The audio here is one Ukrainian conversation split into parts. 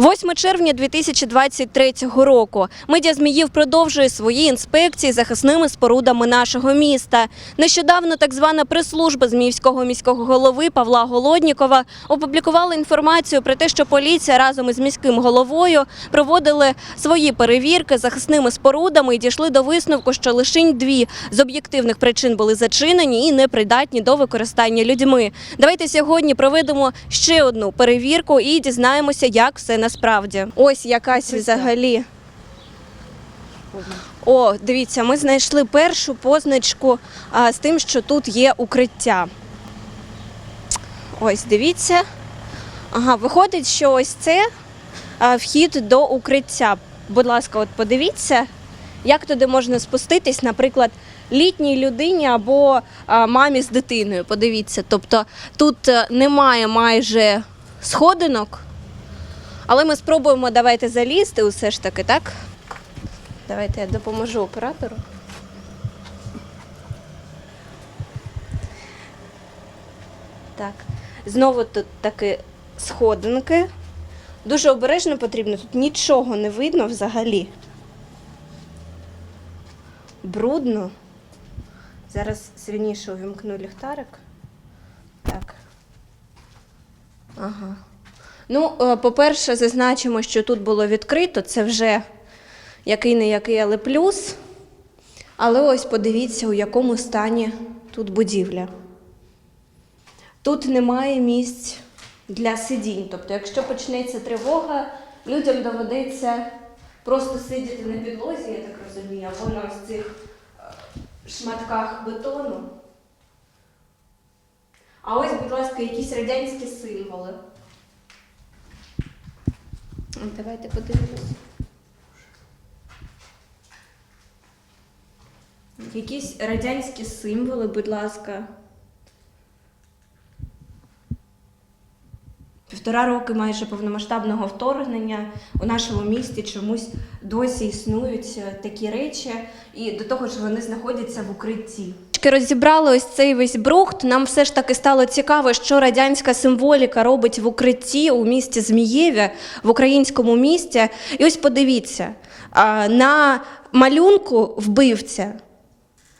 8 червня 2023 року. Медіа Зміїв продовжує свої інспекції захисними спорудами нашого міста. Нещодавно так звана прес-служба Зміївського міського голови Павла Голоднікова опублікувала інформацію про те, що поліція разом із міським головою проводили свої перевірки захисними спорудами і дійшли до висновку, що лише дві з об'єктивних причин були зачинені і непридатні до використання людьми. Давайте сьогодні проведемо ще одну перевірку і дізнаємося, як все насправді. Ось якась взагалі. О, дивіться, ми знайшли першу позначку а, з тим, що тут є укриття. Ось, дивіться. Ага, виходить, що ось це а, вхід до укриття. Будь ласка, от подивіться, як туди можна спуститись, наприклад, літній людині або а, мамі з дитиною. Подивіться. Тобто тут е, немає майже сходинок, але ми спробуємо давайте залізти усе ж таки, так? Давайте я допоможу оператору. Так, знову тут такі сходинки. Дуже обережно потрібно, тут нічого не видно взагалі. Брудно. Зараз сильніше увімкну ліхтарик. Так. Ага. Ну, е, по-перше, зазначимо, що тут було відкрито. Це вже який не який, але плюс. Але ось подивіться, у якому стані тут будівля. Тут немає місць для сидінь. Тобто, якщо почнеться тривога, людям доведеться просто сидіти на підлозі, я так розумію, або на ось цих е, шматках бетону. А ось, будь ласка, якісь радянські символи. Давайте подивимось. Якісь радянські символи, будь ласка. Півтора роки майже повномасштабного вторгнення у нашому місті чомусь досі існують е, такі речі, і до того ж вони знаходяться в укритті. Розібрали ось цей весь брухт. Нам все ж таки стало цікаво, що радянська символіка робить в укритті у місті Змієві, в українському місті. І ось подивіться, на малюнку вбивця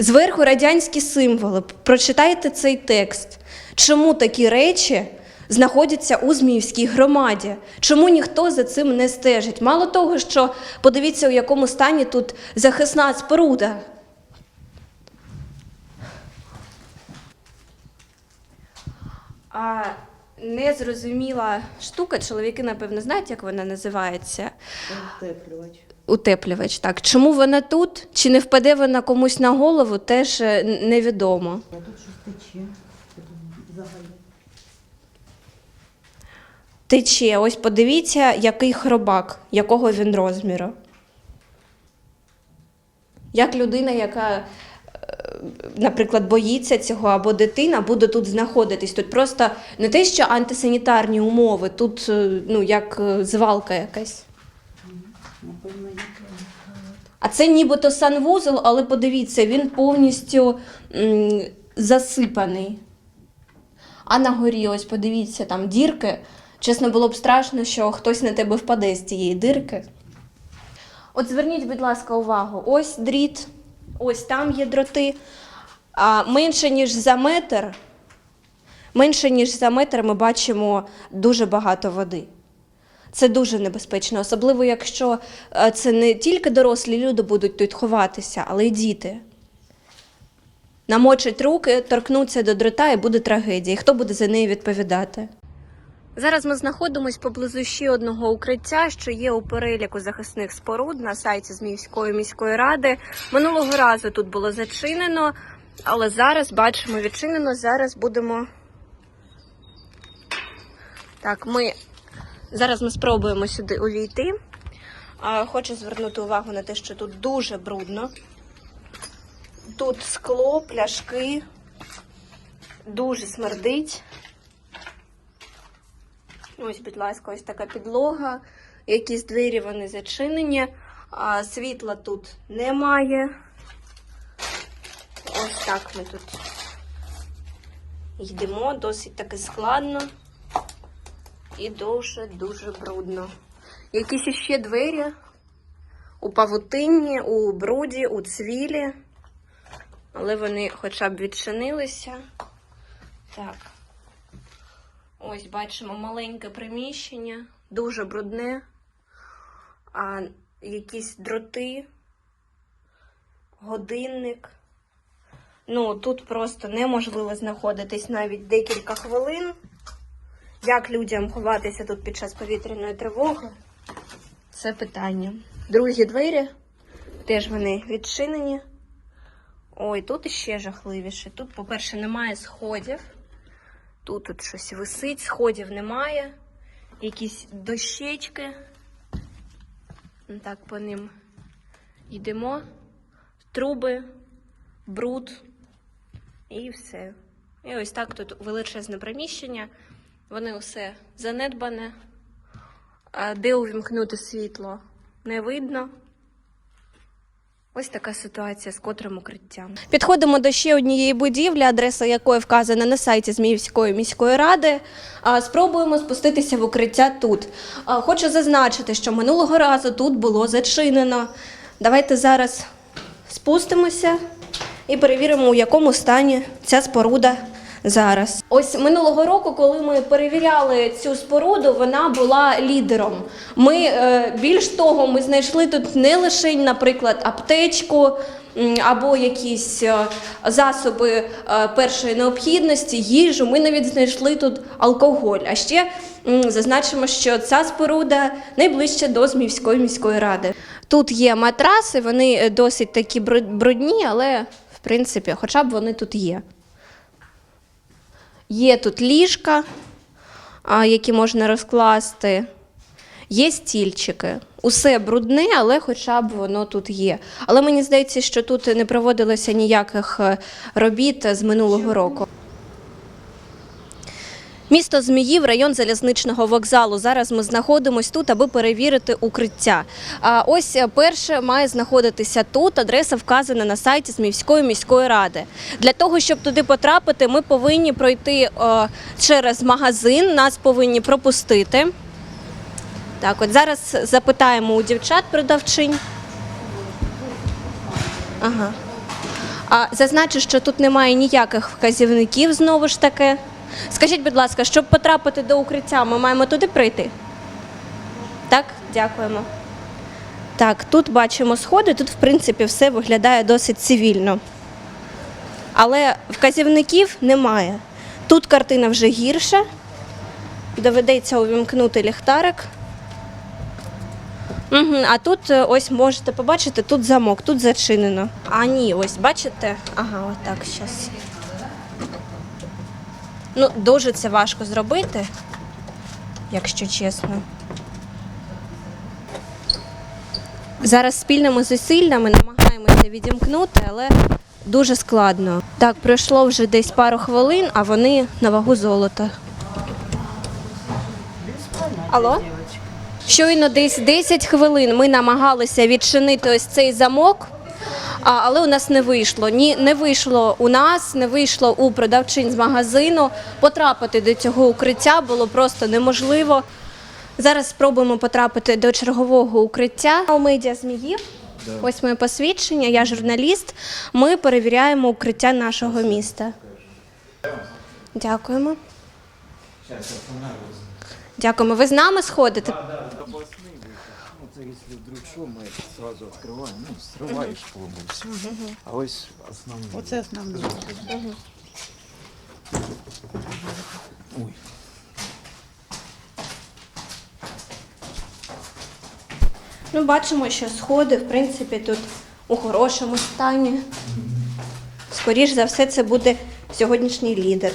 Зверху радянські символи. Прочитайте цей текст. Чому такі речі знаходяться у Зміївській громаді? Чому ніхто за цим не стежить? Мало того, що подивіться, у якому стані тут захисна споруда. А незрозуміла штука, чоловіки, напевно, знають, як вона називається. Утеплювач. Утеплювач, так. Чому вона тут? Чи не впаде вона комусь на голову, теж е, невідомо. А тут щось тече. Взагалі. Тече, ось подивіться, який хробак, якого він розміру. Як людина, яка, наприклад, боїться цього, або дитина буде тут знаходитись. Тут просто не те, що антисанітарні умови, тут е, ну, як е, звалка якась. Напевно. А це нібито санвузол, але подивіться, він повністю м, засипаний. А на горі, ось подивіться, там дірки. Чесно, було б страшно, що хтось на тебе впаде з цієї дирки. От зверніть, будь ласка, увагу. Ось дріт, ось там є дроти. А менше, ніж за метр, менше, ніж за метр ми бачимо дуже багато води. Це дуже небезпечно, особливо якщо е, це не тільки дорослі люди будуть тут ховатися, але й діти. Намочать руки, торкнуться до дрота і буде трагедія. Хто буде за неї відповідати? Зараз ми знаходимося поблизу ще одного укриття, що є у переліку захисних споруд на сайті Зміївської міської ради. Минулого разу тут було зачинено, але зараз бачимо відчинено. Зараз будемо. Так, ми Зараз ми спробуємо сюди увійти. Хочу звернути увагу на те, що тут дуже брудно. Тут скло, пляшки, дуже смердить. Ось, будь ласка, ось така підлога. Якісь двері вони зачинені. А, світла тут немає. Ось так ми тут йдемо, досить таки складно і дуже-дуже брудно. Якісь іще двері у павутинні, у бруді, у цвілі. Але вони хоча б відчинилися. Так. Ось бачимо маленьке приміщення, дуже брудне, а якісь дроти, годинник. Ну, тут просто неможливо знаходитись навіть декілька хвилин. Як людям ховатися тут під час повітряної тривоги? Це питання. Другі двері теж вони відчинені. Ой, тут іще жахливіше. Тут, по-перше, немає сходів. Тут тут щось висить, сходів немає. Якісь дощечки. Ну, Так, по ним йдемо. Труби, бруд і все. І ось так тут величезне приміщення. Воно все занедбане. Де увімкнути світло не видно. Ось така ситуація з котрим укриттям. Підходимо до ще однієї будівлі, адреса якої вказана на сайті Зміївської міської ради. Спробуємо спуститися в укриття тут. Хочу зазначити, що минулого разу тут було зачинено. Давайте зараз спустимося і перевіримо, у якому стані ця споруда зараз. Ось минулого року, коли ми перевіряли цю споруду, вона була лідером. Ми е, більш того, ми знайшли тут не лише, наприклад, аптечку. Або якісь е, засоби е, першої необхідності, їжу. Ми навіть знайшли тут алкоголь. А ще зазначимо, що ця споруда найближче до Зміївської міської ради. Тут є матраси, вони досить такі брудні, але в принципі, хоча б вони тут є. Є тут ліжка, які можна розкласти. Є стільчики. Усе брудне, але хоча б воно тут є. Але мені здається, що тут не проводилося ніяких е, робіт з минулого року. Місто Зміїв, район залізничного вокзалу. Зараз ми знаходимось тут, аби перевірити укриття. А ось е, перше має знаходитися тут. Адреса вказана на сайті Зміївської міської ради. Для того, щоб туди потрапити, ми повинні пройти е, через магазин. Нас повинні пропустити. Так, от зараз запитаємо у дівчат продавчинь. Ага. А зазначу, що тут немає ніяких вказівників знову ж таки. Скажіть, будь ласка, щоб потрапити до укриття, ми маємо туди прийти? Так, дякуємо. Так, тут бачимо сходи, тут, в принципі, все виглядає досить цивільно. Але вказівників немає. Тут картина вже гірша. Доведеться увімкнути ліхтарик. Угу, а тут е, ось можете побачити, тут замок, тут зачинено. А ні, ось бачите? Ага, отак зараз. Ну, дуже це важко зробити, якщо чесно. Зараз спільними зусиллями намагаємося відімкнути, але дуже складно. Так, пройшло вже десь пару хвилин, а вони на вагу золота. Алло? Щойно десь 10 хвилин ми намагалися відчинити ось цей замок, а, але у нас не вийшло. Ні, не вийшло у нас, не вийшло у продавчин з магазину. Потрапити до цього укриття було просто неможливо. Зараз спробуємо потрапити до чергового укриття у медіа Зміїв. Ось моє посвідчення, я журналіст. Ми перевіряємо укриття нашого міста. Дякуємо. Дякуємо. Ви з нами сходите? Якщо вдруг що, ми сразу відкриваємо, ну, сриваєш повністю. А ось основне. Оце основне. Ой. Ну, бачимо, що сходи, в принципі, тут у хорошому стані. Скоріш за все, це буде сьогоднішній лідер.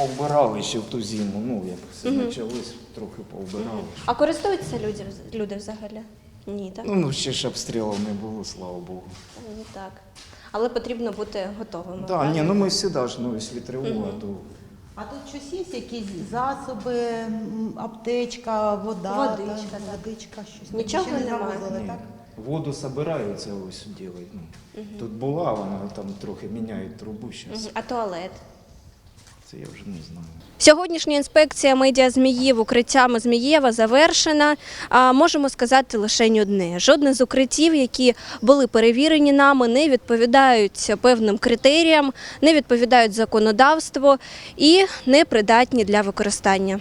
Повбирали ще в ту зиму, ну як все почалось, трохи повбирали. А користуються люди, люди взагалі? Ні, так? Ну, ну ще ж обстрілів не було, слава Богу. Ну, так. Але потрібно бути готовими. Так, правильно? ні, ну ми завжди ж, ну, якщо тривога, то А тут щось є, якісь засоби, м, аптечка, вода, Водичка, та- так. водичка, щось. Нічого Ще не немає? завозили, ні. так? воду збирають, ось ділять. Ну. Тут була, вона там трохи міняють трубу зараз. Мгм. А туалет? Це я вже не знаю. Сьогоднішня інспекція медіа Зміїв укриттями Змієва завершена. А можемо сказати лише одне: жодне з укриттів, які були перевірені нами, не відповідають певним критеріям, не відповідають законодавству і не придатні для використання.